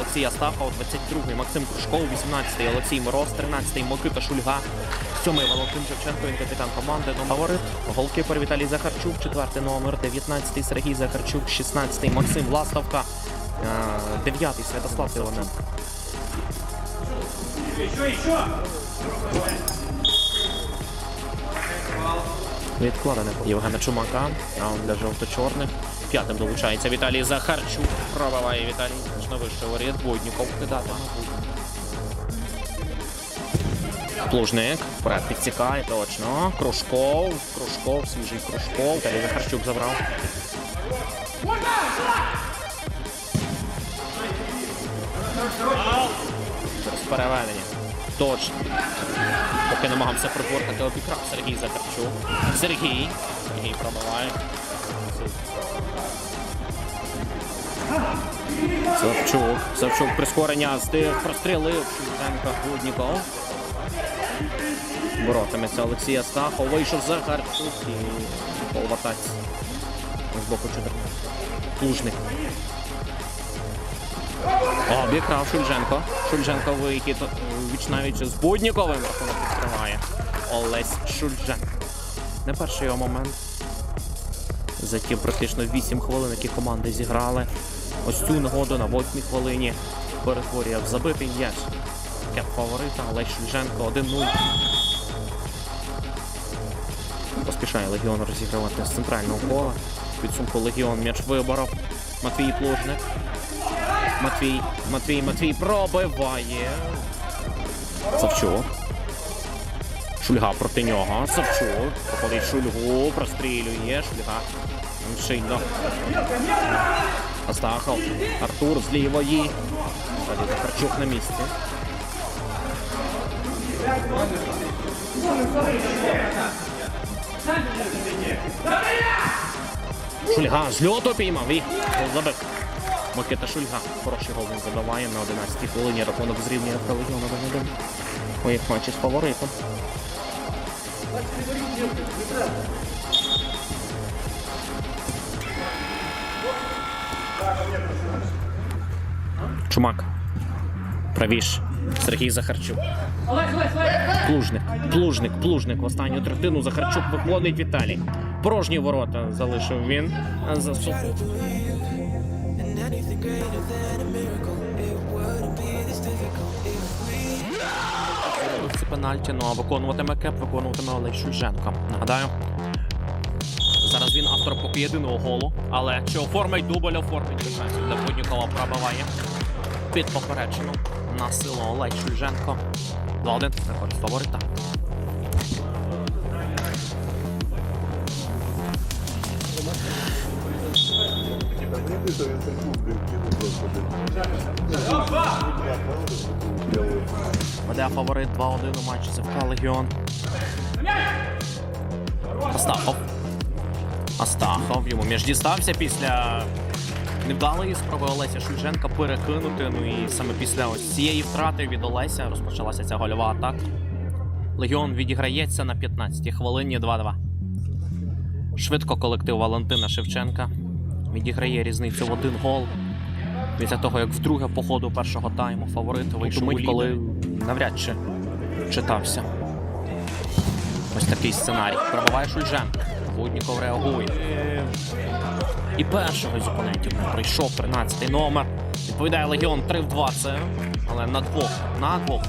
Олексій Астахов, 22-й Максим Кружков, 18-й Олексій Мороз, 13-й Микита Шульга, 7-й Валентин Шевченко, він капітан команди. Фаворит, голкіпер Віталій Захарчук, 4-й номер, 19-й Сергій Захарчук, 16-й Максим Ластовка, 9-й Святослав Силоненко. Відкладене Євгена Чумака. Раунд для жовто-чорних. П'ятим долучається Віталій Захарчук. Пробиває Віталій. Значно вище воріт. Будніков кидатиме. Плужник. Вперед підсікає. Точно. Кружков. Кружков. Свіжий Кружков. Віталій Захарчук забрав. Точно. Поки намагався приборкати, обікрав Сергій Захарчук. Сергій. Сергій пробиває. Савчук. Савчук прискорення стиг, прострілив Шевченка Гудніков. Боротиметься Олексій Астахов. Вийшов Захарчук і повертається. З боку 14. Плужник. Обікрав Шульженко. Шульженко вихід вічнавіч з Будніковим рахунок відкриває. Олесь Шульженко. Не перший його момент. За ті практично 8 хвилин, які команди зіграли. Ось цю нагоду на 8 хвилині перетворює в забитий м'яч. Кеп фаворита Олесь Шульженко 1-0. Поспішає Легіон розігравати з центрального кола. Підсумку Легіон м'яч виборов. Матвій Плужник. Матвій, Матвій, Матвій пробиває. Савчук. Шульга проти нього. Савчук. Проходить Шульгу, прострілює. Шульга. Шийно. Астахов. Артур з лівої. Захарчук на місці. Шульга з льоту піймав і забив. Микита Шульга. Хороший гол він забиває на 11-й хвилині. Рахунок зрівнює в Легіона 1-1. У їх матчі з фаворитом. Чумак. Правіш. Сергій Захарчук. Плужник, плужник, плужник. Останню третину Захарчук виходить Віталій. Порожні ворота залишив він. Greater than a miracle, it wouldn't be this difficult if we Це пенальті, ну а виконуватиме кеп, виконуватиме Олег Шульженко. Нагадаю. Зараз він автор поки єдиного голу, але чи оформить дубль, оформить шансів для пробиває. Під поперечину на силу Олег Шульженко. 2-1 користь фаворита. Веде фаворит 2-1 у матчі ЗФК Легіон. Астахов. Астахов. Йому між дістався після невдалої спроби Олеся Шульженка перекинути. Ну і саме після ось цієї втрати від Олеся розпочалася ця гольова атака. Легіон відіграється на 15-й хвилині 2-2. Швидко колектив Валентина Шевченка відіграє різницю в один гол. Після того, як вдруге по ходу першого тайму фаворит вийшов мить, коли навряд чи читався. Ось такий сценарій. Пробиває Шульженко. Будніков реагує. І першого з опонентів не прийшов 13-й номер. Відповідає Легіон 3 в 2 це. Але на двох. На двох.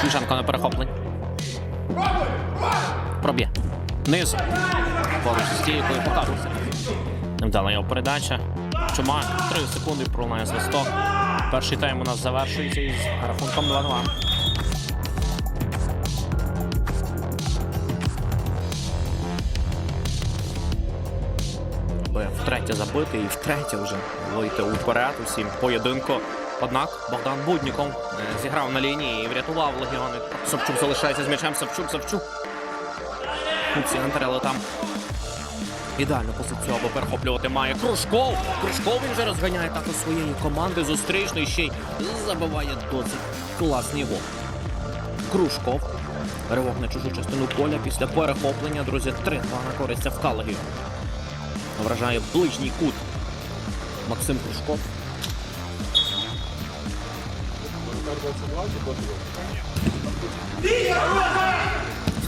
Шульженко на перехопленні. Проб'є. Низу. Поруч з стійкою покажувався. Невдала його передача. Чума 3 секунди пролунає свисток. Перший тайм у нас завершується із рахунком 2-2. Би втретє забити і втретє вже вийти уперед усім поєдинку. Однак Богдан Будніков е, зіграв на лінії і врятував легіони. Савчук залишається з м'ячем. Савчук, Савчук. Центр, але там ідеальну позицію або перехоплювати має Кружков. Кружков він вже розганяє також своєї команди. Зустрічний ще й забиває досить класний гол. Кружков. Ривок на чужу частину поля після перехоплення. Друзі, 3-2 на користь в Калагі. Вражає ближній кут. Максим Кружков.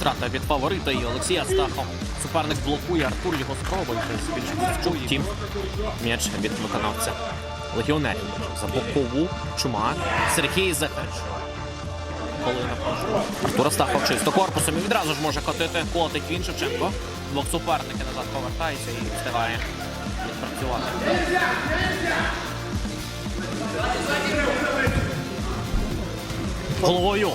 Втрата від фаворита і Олексія Стахов. Суперник блокує, Артур його вчує. Втім, м'яч від виконавця. Легіонерів за бокову чумак. Сергій Захарчук. Коли. Артур Астахов чисто корпусом і відразу ж може котити. Котить він Шевченко. Двох суперники назад повертається і встигає відпрацювати. Головою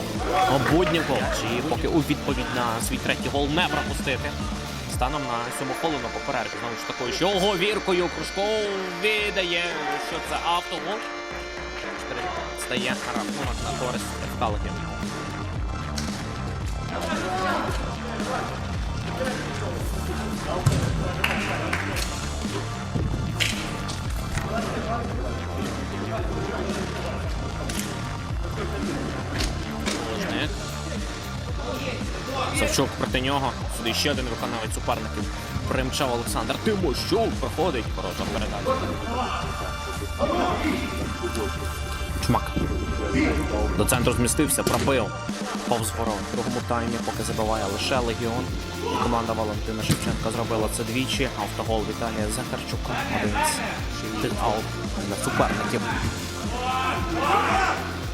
Будніков. Чи поки у відповідь на свій третій гол не пропустити. Станом на сьому хвилину по перерві. Знову ж такою, що говіркою Кружков віддає, що це автогол. Стає рахунок на користь ФК Легіон. Савчук проти нього. Сюди ще один виконавець суперників. Примчав Олександр Тимощук. Проходить. Хороша передача. Чмак. До центру змістився, пробив. Повз ворот. В другому таймі, поки забиває лише Легіон. Команда Валентина Шевченка зробила це двічі. Автогол Віталія Захарчука. Один з аут для суперників.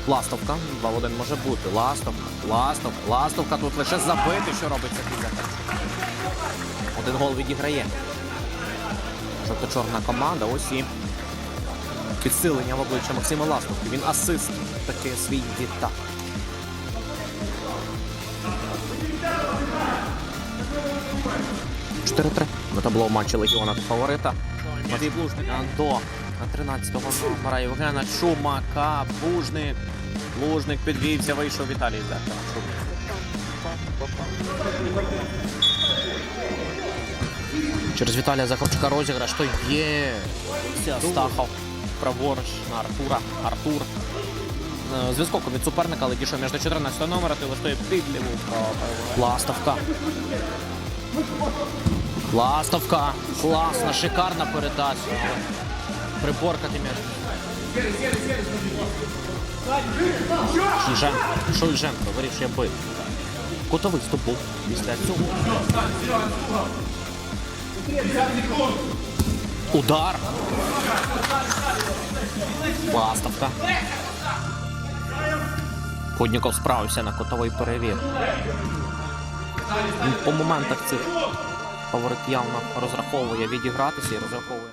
Ластовка. 2-1 може бути. Ластовка. Ластовка. Ластовка. Тут лише забити, що робить Сергій Один гол відіграє. Жовто-чорна команда. Ось і підсилення в обличчя Максима Ластовки. Він асист таки свій віддав. Чотири-три. На табло матчі Легіона фаворита. Матвій Блужник до на 13-го номера Євгена Чумака. Блужник. Блужник підвівся, вийшов Віталій Захарчук. Через Віталія Захарчука розіграш, то є. Стахов. Праворуч на Артура. Артур. Е, З відскоком від суперника, але дійшов між 14 номера, ти листує під ліву. Ластовка. Ластовка. Класна, шикарна передача. Приборкати м'яч. Шульженко. Шульженко вирішує бити. Котовий стопув після цього. Удар. Ластовка. Ходніков справився на котовий перевір. По моментах цих фаворит явно розраховує відігратися і розраховує.